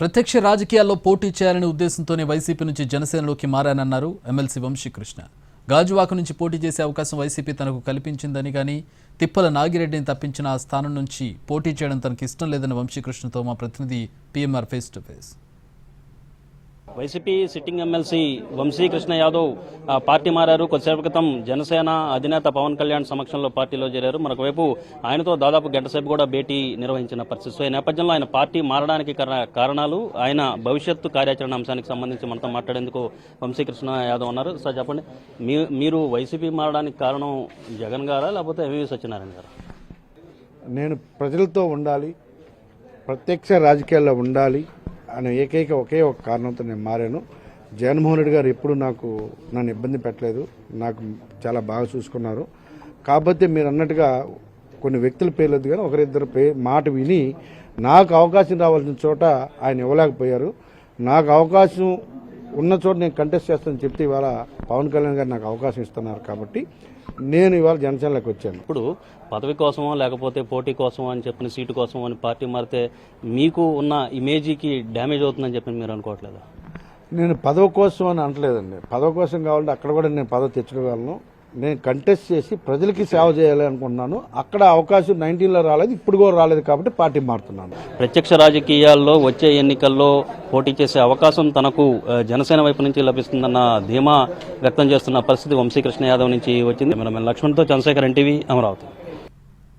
ప్రత్యక్ష రాజకీయాల్లో పోటీ చేయాలనే ఉద్దేశంతోనే వైసీపీ నుంచి జనసేనలోకి మారానన్నారు ఎమ్మెల్సీ వంశీకృష్ణ. గాజువాక నుంచి పోటీ చేసే అవకాశం వైసీపీ తనకు కల్పించిందని కానీ తిప్పల నాగిరెడ్డిని తప్పించిన ఆ స్థానం నుంచి పోటీ చేయడం తనకు ఇష్టం లేదని వంశీకృష్ణతో మా ప్రతినిధి PMR face to face. YCP sitting MLC Vamsikrishna Yadav party మారారు. కొద్దిసేపు క్రితం జనసేన అధినేత పవన్ కళ్యాణ్ సమక్షంలో పార్టీలో చేరారు. మరొకవైపు ఆయనతో దాదాపు గంటసేపు కూడా భేటీ నిర్వహించిన పరిస్థితి. సో ఈ నేపథ్యంలో ఆయన పార్టీ మారడానికి కారణాలు ఆయన భవిష్యత్తు కార్యాచరణ అంశానికి సంబంధించి మనతో మాట్లాడేందుకు వంశీకృష్ణ యాదవ్ ఉన్నారు. సార్ చెప్పండి. మీరు వైసీపీ మారడానికి కారణం జగన్ గారా లేకపోతే ఎంవి సత్యనారాయణ గారా? నేను ప్రజలతో ఉండాలి. ప్రత్యక్ష రాజకీయాల్లో ఉండాలి. అనే ఏకైక ఒకే ఒక కారణంతో నేను మారాను. జగన్మోహన్ రెడ్డి గారు ఎప్పుడు నాకు నన్ను ఇబ్బంది పెట్టలేదు. నాకు చాలా బాగా చూసుకున్నారు. కాకపోతే మీరు అన్నట్టుగా కొన్ని వ్యక్తుల పేర్లేదు కానీ ఒకరిద్దరు పే మాట విని నాకు అవకాశం రావాల్సిన చోట ఆయన ఇవ్వలేకపోయారు. నాకు అవకాశం ఉన్న చోట నేను కంటెస్ట్ చేస్తానని చెప్తే ఇవాళ పవన్ కళ్యాణ్ గారు నాకు అవకాశం ఇస్తున్నారు కాబట్టి నేను ఇవాళ జనసేనలోకి వచ్చాను. ఇప్పుడు పదవి కోసమో లేకపోతే పోటీ కోసమో అని చెప్పిన సీటు కోసమో అని పార్టీ మారితే మీకు ఉన్న ఇమేజీకి డ్యామేజ్ అవుతుందని చెప్పి మీరు అనుకోవట్లేదా? నేను పదవి కోసం అని అంటలేదండి పదవి కోసం కావాలంటే అక్కడ కూడా నేను పదవి తెచ్చుకోగలను. నేను కంటెస్ట్ చేసి ప్రజలకి సేవ చేయాలి అనుకుంటున్నాను. అక్కడ అవకాశం నైన్టీన్లో రాలేదు ఇప్పుడు కూడా రాలేదు కాబట్టి పార్టీ మారుతున్నాను. ప్రత్యక్ష రాజకీయాల్లో వచ్చే ఎన్నికల్లో పోటీ చేసే అవకాశం తనకు జనసేన వైపు నుంచి లభిస్తుందన్న ధీమా వ్యక్తం చేస్తున్న పరిస్థితి వంశీకృష్ణ యాదవ్ నుంచి వచ్చింది. మనం లక్ష్మణ్తో చంద్రశేఖర్ ఎన్టీవీ అమరావతి.